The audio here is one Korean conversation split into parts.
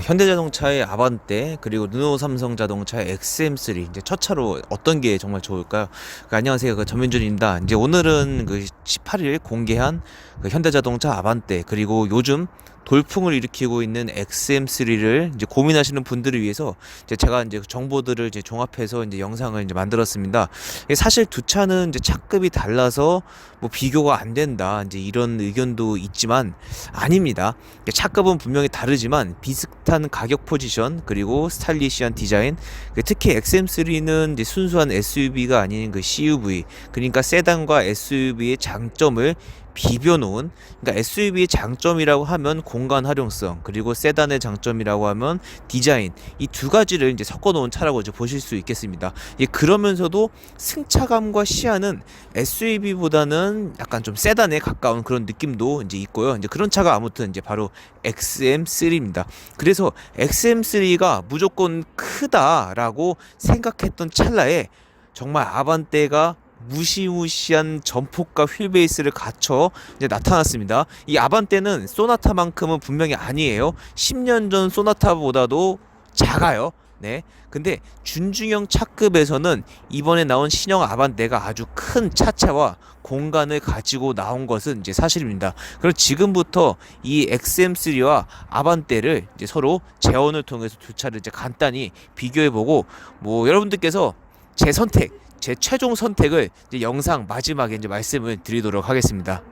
현대자동차의 아반떼 그리고 르노삼성자동차의 XM3 이제 첫 차로 어떤 게 정말 좋을까요? 그, 안녕하세요, 그 전민준입니다. 이제 오늘은 그 18일 공개한 그 현대자동차 아반떼 그리고 요즘 돌풍을 일으키고 있는 XM3를 이제 고민하시는 분들을 위해서 이제 제가 이제 그 정보들을 이제 종합해서 이제 영상을 이제 만들었습니다. 사실 두 차는 이제 차급이 달라서 뭐 비교가 안 된다 이제 이런 의견도 있지만 아닙니다. 차급은 분명히 다르지만 비슷한 가격 포지션 그리고 스타일리시한 디자인 그 특히 XM3는 이제 순수한 SUV가 아닌 그 CUV 그러니까 세단과 SUV의 장점을 비벼놓은 그러니까 SUV의 장점이라고 하면 공간 활용성 그리고 세단의 장점이라고 하면 디자인 이 두 가지를 이제 섞어놓은 차라고 이제 보실 수 있겠습니다. 예, 그러면서도 승차감과 시야는 SUV보다는 약간 좀 세단에 가까운 그런 느낌도 이제 있고요. 이제 그런 차가 아무튼 이제 바로 XM3입니다. 그래서 XM3가 무조건 크다라고 생각했던 찰나에 정말 아반떼가 무시무시한 전폭과 휠베이스를 갖춰 이제 나타났습니다. 이 아반떼는 소나타만큼은 분명히 아니에요. 10년 전 소나타보다도 작아요. 네. 근데 준중형 차급에서는 이번에 나온 신형 아반떼가 아주 큰 차체와 공간을 가지고 나온 것은 이제 사실입니다. 그럼 지금부터 이 XM3와 아반떼를 이제 서로 재원을 통해서 두 차를 이제 간단히 비교해 보고 뭐 여러분들께서 제 선택 제 최종 선택을 이제 영상 마지막에 이제 말씀을 드리도록 하겠습니다.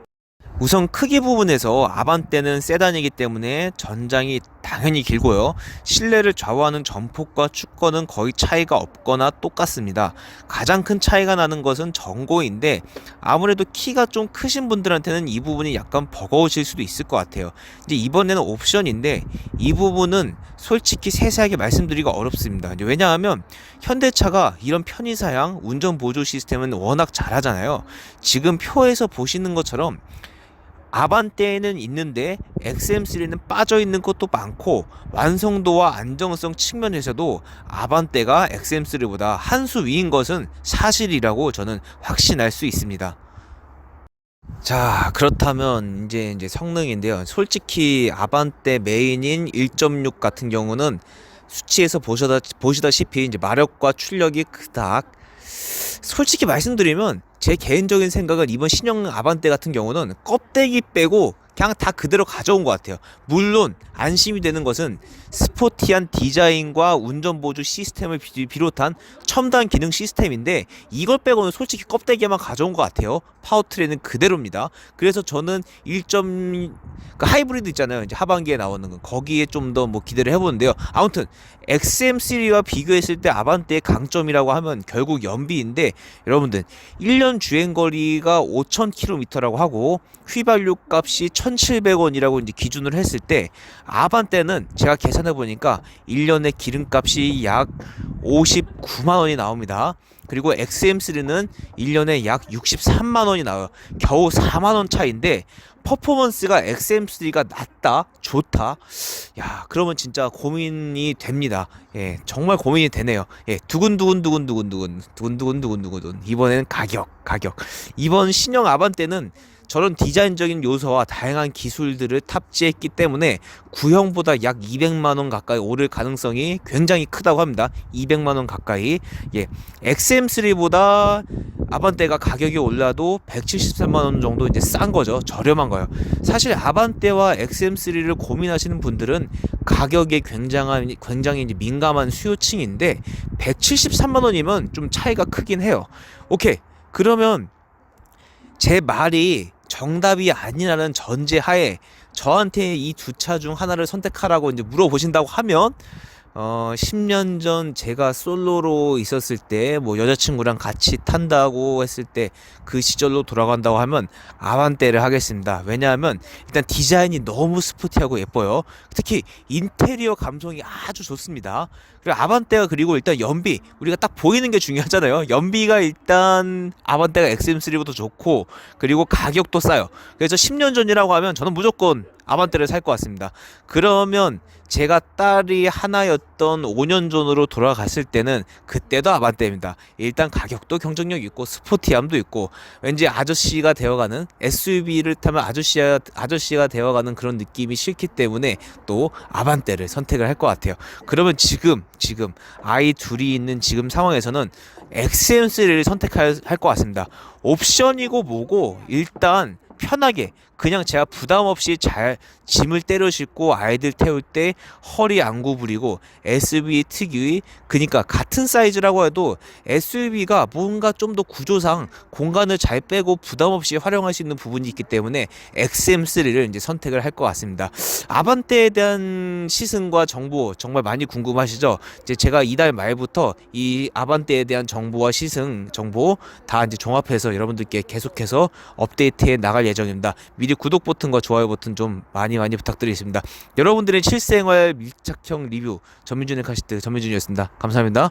우선 크기 부분에서 아반떼는 세단이기 때문에 전장이 당연히 길고요. 실내를 좌우하는 전폭과 축거는 거의 차이가 없거나 똑같습니다. 가장 큰 차이가 나는 것은 전고인데 아무래도 키가 좀 크신 분들한테는 이 부분이 약간 버거우실 수도 있을 것 같아요. 이제 이번에는 옵션인데 이 부분은 솔직히 세세하게 말씀드리기가 어렵습니다. 왜냐하면 현대차가 이런 편의사양 운전 보조 시스템은 워낙 잘하잖아요. 지금 표에서 보시는 것처럼 아반떼에는 있는데 XM3는 빠져 있는 것도 많고 완성도와 안정성 측면에서도 아반떼가 XM3보다 한 수 위인 것은 사실이라고 저는 확신할 수 있습니다. 자 그렇다면 이제 이제 성능인데요. 솔직히 아반떼 메인인 1.6 같은 경우는 수치에서 보시다 보시다시피 이제 마력과 출력이 그닥 솔직히 말씀드리면 제 개인적인 생각은 이번 신형 아반떼 같은 경우는 껍데기 빼고 그냥 다 그대로 가져온 것 같아요. 물론 안심이 되는 것은 스포티한 디자인과 운전 보조 시스템을 비- 비롯한 첨단 기능 시스템인데 이걸 빼고는 솔직히 껍데기만 가져온 것 같아요. 파워트레는 그대로입니다. 그래서 저는 1. 그 하이브리드 있잖아요. 이제 하반기에 나오는 거 거기에 좀 더 뭐 기대를 해보는데요. 아무튼 XM3와 비교했을 때 아반떼의 강점이라고 하면 결국 연비인데 여러분들 1년 주행 거리가 5,000km라고 하고 휘발유 값이 1,700원이라고 이제 기준을 했을 때 아반떼는 제가 계산해 보니까 1년에 기름값이 약 59만 원이 나옵니다. 그리고 XM3는 1년에 약 63만 원이 나와요. 겨우 4만 원 차인데 퍼포먼스가 XM3가 낫다, 좋다. 야, 그러면 진짜 고민이 됩니다. 예, 정말 고민이 되네요. 예, 두근두근 두근두근 두근 두근두근 두근두근 이번에는 가격, 가격. 이번 신형 아반떼는 저런 디자인적인 요소와 다양한 기술들을 탑재했기 때문에 구형보다 약 200만 원 가까이 오를 가능성이 굉장히 크다고 합니다. 200만 원 가까이. 예. XM3보다 아반떼가 가격이 올라도 173만 원 정도 이제 싼 거죠. 저렴한 거예요. 사실 아반떼와 XM3를 고민하시는 분들은 가격에 굉장한 굉장히 이제 민감한 수요층인데 173만 원이면 좀 차이가 크긴 해요. 오케이. 그러면 제 말이 정답이 아니라는 전제하에 저한테 이 두 차 중 하나를 선택하라고 이제 물어보신다고 하면 어 10년 전 제가 솔로로 있었을 때 뭐 여자친구랑 같이 탄다고 했을 때 그 시절로 돌아간다고 하면 아반떼를 하겠습니다. 왜냐하면 일단 디자인이 너무 스포티하고 예뻐요. 특히 인테리어 감성이 아주 좋습니다. 그리고 아반떼가 그리고 일단 연비 우리가 딱 보이는 게 중요하잖아요. 연비가 일단 아반떼가 XM3보다 좋고 그리고 가격도 싸요. 그래서 10년 전이라고 하면 저는 무조건 아반떼를 살 것 같습니다. 그러면 제가 딸이 하나였던 5년 전으로 돌아갔을 때는 그때도 아반떼입니다. 일단 가격도 경쟁력 있고 스포티함도 있고 왠지 아저씨가 되어가는 SUV를 타면 아저씨가 아저씨가 되어가는 그런 느낌이 싫기 때문에 또 아반떼를 선택을 할 것 같아요. 그러면 지금 지금 아이 둘이 있는 지금 상황에서는 XM3를 선택할 할것 같습니다. 옵션이고 뭐고 일단 편하게 그냥 제가 부담 없이 잘 짐을 때려 싣고 아이들 태울 때 허리 안 구부리고 SUV 특유의 그니까 같은 사이즈라고 해도 SUV가 뭔가 좀 더 구조상 공간을 잘 빼고 부담 없이 활용할 수 있는 부분이 있기 때문에 XM3를 이제 선택을 할 것 같습니다. 아반떼에 대한 시승과 정보 정말 많이 궁금하시죠? 이제 제가 이달 말부터 이 아반떼에 대한 정보와 시승 정보 다 이제 종합해서 여러분들께 계속해서 업데이트해 나갈 예정입니다. 미리 구독 버튼과 좋아요 버튼 좀 많이 많이 부탁드리겠습니다. 여러분들의 실생활 밀착형 리뷰 전민준의 카시트 전민준이었습니다. 감사합니다.